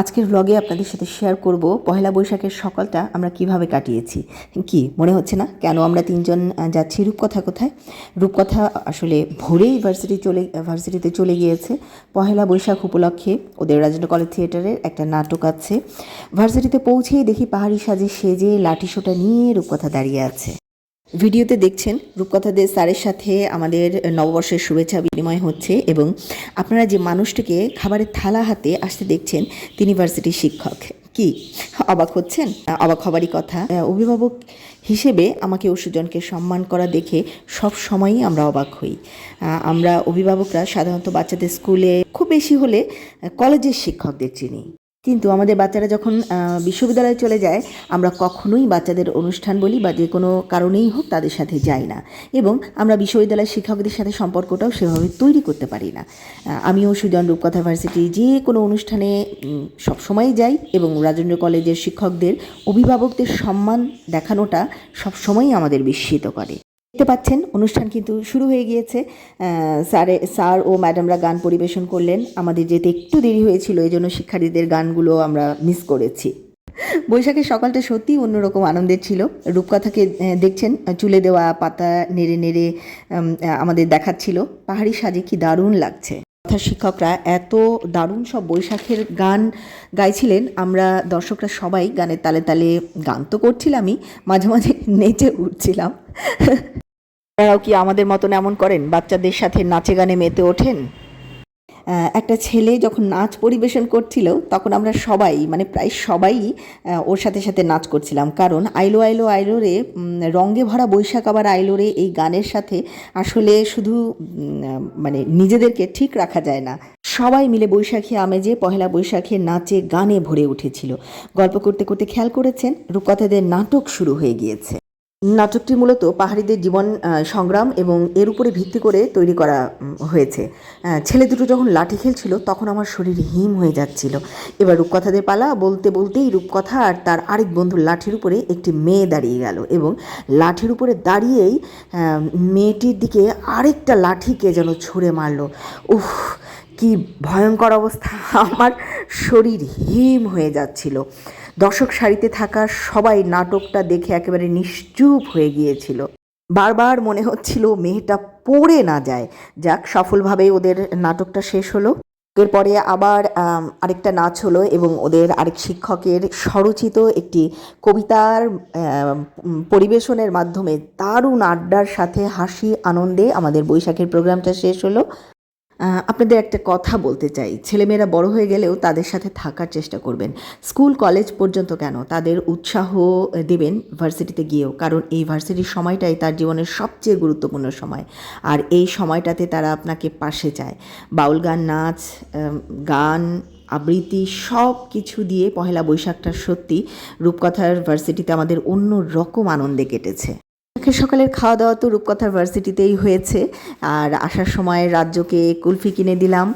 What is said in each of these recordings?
আজকের ব্লগে আপনাদের সাথে শেয়ার করব পহেলা বৈশাখের সকালটা আমরা কীভাবে কাটিয়েছি। কি, মনে হচ্ছে না? কেন আমরা তিনজন যাচ্ছি রূপকথা কোথায়? রূপকথা আসলে ভোরেই ভার্সিটি চলে ভার্সিটিতে চলে গিয়েছে। পহেলা বৈশাখ উপলক্ষে ওদের রাজেন্দ্র কলেজ থিয়েটারের একটা নাটক আছে। ভার্সিটিতে পৌঁছেই দেখি পাহাড়ি সাজে সেজে লাঠি সোটা নিয়ে রূপকথা দাঁড়িয়ে আছে। ভিডিওতে দেখছেন রূপকথাদের স্যারের সাথে আমাদের নববর্ষের শুভেচ্ছা বিনিময় হচ্ছে এবং আপনারা যে মানুষটিকে খাবারের থালা হাতে আসতে দেখছেন, তিনি ভার্সিটির শিক্ষক। কি? অবাক হচ্ছেন? অবাক হবারই কথা। অভিভাবক হিসেবে আমাকে ও সুজনকে সম্মান করা দেখে সব সময়ই আমরা অবাক হই। আমরা অভিভাবকরা সাধারণত বাচ্চাদের স্কুলে খুব বেশি হলে কলেজের শিক্ষকদের চিনি। কিন্তু আমাদের বাচ্চারা যখন বিশ্ববিদ্যালয়ে চলে যায়, আমরা কখনোই বাচ্চাদের অনুষ্ঠান বলি বা যে কোনো কারণেই হোক তাদের সাথে যাই না। এবং আমরা বিশ্ববিদ্যালয়ের শিক্ষকদের সাথে সম্পর্কটাও সেভাবে তৈরি করতে পারি না। আমিও সুজন রূপকথা ভার্সিটি যে কোনো অনুষ্ঠানে সবসময় যাই এবং রাজেন্দ্র কলেজের শিক্ষকদের, অভিভাবকদের সম্মান দেখানোটা সবসময়ই আমাদের বিস্মিত করে। দেখতে পাচ্ছেন, অনুষ্ঠান কিন্তু শুরু হয়ে গিয়েছে। স্যারে, স্যার ও ম্যাডামরা গান পরিবেশন করলেন। আমাদের যেতে একটু দেরি হয়েছিল এই জন্য শিক্ষার্থীদের গানগুলো আমরা মিস করেছি। বৈশাখের সকালটা সত্যি অন্যরকম আনন্দের ছিল। রূপকথাকে দেখছেন, চুলে দেওয়া পাতা নেড়ে নেড়ে আমাদের দেখাচ্ছিল। পাহাড়ি সাজে কি দারুণ লাগছে। কথার শিক্ষকরা এত দারুণ সব বৈশাখের গান গাইছিলেন। আমরা দর্শকরা সবাই গানের তালে তালে গান তো করছিলামই, মাঝে মাঝে নেচে উঠছিলাম। তারাও কি আমাদের মতন এমন করেন? বাচ্চাদের সাথে নাচে গানে মেতে ওঠেন? একটা ছেলে যখন নাচ পরিবেশন করছিল, তখন আমরা সবাই মানে প্রায় সবাই ওর সাথে সাথে নাচ করছিলাম। কারণ আইলো আইলো আইলো রে রঙ্গে ভরা বৈশাখ আবার আইলো রে, এই গানের সাথে আসলে শুধু মানে নিজেদেরকে ঠিক রাখা যায় না। সবাই মিলে বৈশাখী আমেজে, পহেলা বৈশাখের নাচে, গানে ভরে উঠেছিল। গল্প করতে করতে খেয়াল করেছেন, রূপকথাদের নাটক শুরু হয়ে গিয়েছে। নাটকটি মূলত পাহাড়িদের জীবন সংগ্রাম এবং এর উপরে ভিত্তি করে তৈরি করা হয়েছে। ছেলে দুটো যখন লাঠি খেলছিল তখন আমার শরীর হিম হয়ে যাচ্ছিল। এবার রূপকথাদের পালা, বলতে বলতেই রূপকথা আর তার আরেক বন্ধুর লাঠির উপরে একটি মেয়ে দাঁড়িয়ে গেল এবং লাঠির উপরে দাঁড়িয়েই মেয়েটির দিকে আরেকটা লাঠিকে যেন ছুঁড়ে মারলো। উফ কি ভয়ঙ্কর অবস্থা? আমার শরীর হিম হয়ে যাচ্ছিল। দর্শক সারিতে থাকা সবাই নাটকটা দেখে একেবারে নিশ্চুপ হয়ে গিয়েছিল। বারবার মনে হচ্ছিল মেয়েটা পড়ে না যায়। যাক, সফলভাবে ওদের নাটকটা শেষ হলো। এরপরে আবার আরেকটা নাচ হলো এবং ওদের আরেক শিক্ষকের স্বরচিত একটি কবিতার পরিবেশনের মাধ্যমে দারুণ আড্ডার সাথে হাসি, আনন্দে আমাদের বৈশাখের প্রোগ্রামটা শেষ হলো। আপনাদের একটা কথা বলতে চাই। ছেলেমেয়েরা বড় হয়ে গেলেও তাদের সাথে থাকার চেষ্টা করবেন। স্কুল, কলেজ পর্যন্ত কেন? তাদের উৎসাহ দেবেন ভার্সিটিতে গিয়েও। কারণ এই ভার্সিটির সময়টাই তার জীবনের সবচেয়ে গুরুত্বপূর্ণ সময়। আর এই সময়টাতে তারা আপনাকে পাশে চায়। বাউল গান, নাচ গান, আবৃত্তি সব কিছু দিয়ে পহেলা বৈশাখটা সত্যি রূপকথার ভার্সিটিতে আমাদের অন্য রকম আনন্দে কেটেছে। আজকে সকালের খাওয়া দাওয়া তো রূপকথার ভার্সিটিতেই হয়েছে, আর আসার সময় রাজ্যকে কুলফি কিনে দিলাম।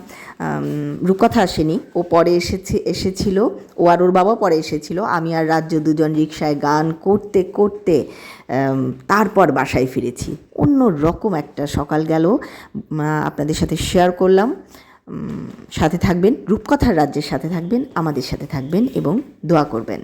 রূপকথা আসেনি, ও পরে এসেছে, এসেছিল, ও আর ওর বাবা পরে এসেছিল, আমি আর রাজ্য দুজন রিক্সায় গান করতে করতে তারপর বাসায় ফিরেছি। অন্য রকম একটা সকাল গেল আপনাদের সাথে শেয়ার করলাম। সাথে থাকবেন, রূপকথার রাজ্যের সাথে থাকবেন, আমাদের সাথে থাকবেন এবং দোয়া করবেন।